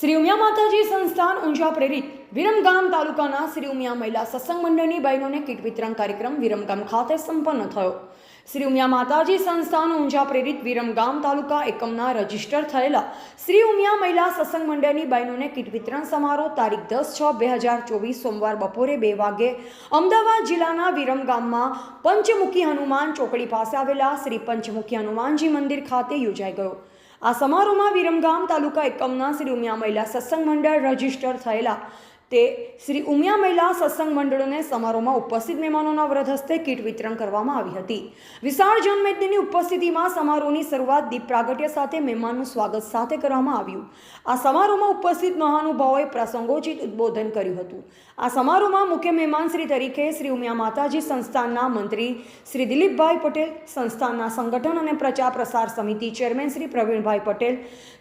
શ્રી ઉમિયા માતાજી સંસ્થાન ઊંઝા પ્રેરિત વિરમગામ તાલુકાના શ્રી ઉમિયા મહિલા સત્સંગ મંડળની બહેનોને કીટ વિતરણ કાર્યક્રમ વિરમગામ ખાતે સંપન્ન થયો. શ્રી ઉમિયા માતાજી સંસ્થાન ઊંઝા પ્રેરિત વિરમગામ તાલુકા એકમના રજિસ્ટર થયેલા શ્રી ઉમિયા મહિલા સત્સંગ મંડળની બહેનોને કીટ વિતરણ સમારોહ તારીખ દસ છ બે હજાર ચોવીસ સોમવાર બપોરે બે વાગે અમદાવાદ જિલ્લાના વિરમગામમાં પંચમુખી હનુમાન ચોકડી પાસે આવેલા શ્રી પંચમુખી હનુમાનજી મંદિર ખાતે યોજાઈ ગયો. આ સમારોહમાં વિરમગામ તાલુકા એકમના શ્રી ઉમિયા મહિલા સત્સંગ મંડળ રજિસ્ટર થયેલા તે શ્રી ઉમિયા મહિલા સત્સંગ મંડળોને સમારોહમાં ઉપસ્થિત મહેમાનોના વ્રત હસ્તે કીટ વિતરણ કરવામાં આવી હતી. વિશાળ જનમેદનીની ઉપસ્થિતિમાં સમારોહની શરૂઆત દીપ પ્રાગટ્ય સાથે મહેમાનનું સ્વાગત સાથે કરવામાં આવ્યું. આ સમારોહમાં ઉપસ્થિત મહાનુભાવોએ પ્રસંગોચિત ઉદ્બોધન કર્યું હતું. આ સમારોહમાં મુખ્ય મહેમાન શ્રી તરીકે શ્રી ઉમિયા માતાજી સંસ્થાનના મંત્રી શ્રી દિલીપભાઈ પટેલ, સંસ્થાનના સંગઠન અને પ્રચાર પ્રસાર સમિતિ ચેરમેન શ્રી પ્રવીણભાઈ પટેલ,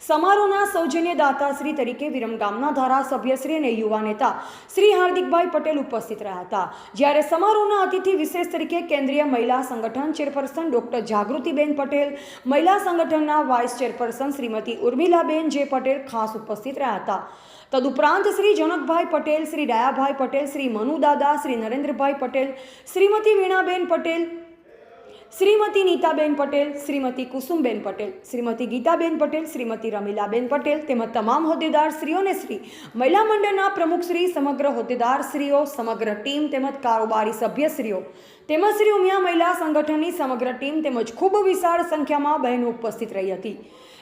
સમારોહના સૌજન્ય દાતાશ્રી તરીકે વિરમગામના ધારાસભ્ય શ્રી અને યુવા નેતા શ્રી હાર્દિકભાઈ પટેલ ઉપસ્થિત રહ્યા હતા. જ્યારે સમારોહના અતિથિ વિશેષ તરીકે કેન્દ્રીય મહિલા સંગઠન ચેરપર્સન ડોક્ટર જાગૃતિબેન પટેલ, મહિલા સંગઠનના વાઇસ ચેરપર્સન શ્રીમતી ઉર્મિલાબેન જે પટેલ ખાસ ઉપસ્થિત રહ્યા હતા. તદુપરાંત શ્રી જનકભાઈ પટેલ, શ્રી ડાયાભાઈ પટેલ, શ્રી મનુદાદા, શ્રી નરેન્દ્રભાઈ પટેલ, શ્રીમતી વીણાબેન પટેલ શ્રીમતી નીતાબેન પટેલ, શ્રીમતી કુસુમબેન પટેલ, શ્રીમતી ગીતાબેન પટેલ, શ્રીમતી રમીલાબેન પટેલ તેમજ તમામ હોદ્દેદાર શ્રીઓને શ્રી મહિલા મંડળના પ્રમુખ શ્રી, સમગ્ર હોદ્દેદાર શ્રીઓ, સમગ્ર ટીમ તેમજ કારોબારી સભ્યશ્રીઓ તેમજ શ્રી ઉમિયા મહિલા સંગઠનની સમગ્ર ટીમ તેમજ ખૂબ વિશાળ સંખ્યામાં બહેનો ઉપસ્થિત રહી હતી.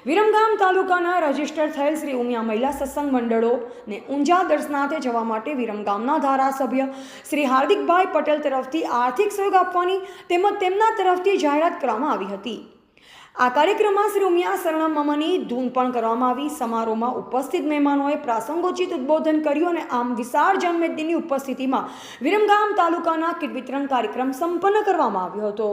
વિરમગામ તાલુકાના રજિસ્ટર થયેલ શ્રી ઉમિયા મહિલા સત્સંગ મંડળોને ઊંઝા દર્શનાર્થે જવા માટે વિરમગામના ધારાસભ્ય શ્રી હાર્દિકભાઈ પટેલ તરફથી આર્થિક સહયોગ આપવાની તેમજ તેમના તરફથી જાહેરાત કરવામાં આવી હતી. આ કાર્યક્રમમાં શ્રી ઉમિયા શરણમ મમની ધૂન પણ કરવામાં આવી. સમારોહમાં ઉપસ્થિત મહેમાનોએ પ્રાસંગોચિત ઉદ્બોધન કર્યું અને આમ વિશાળ જન્મેદિનની ઉપસ્થિતિમાં વિરમગામ તાલુકાના કીટ વિતરણ કાર્યક્રમ સંપન્ન કરવામાં આવ્યો હતો.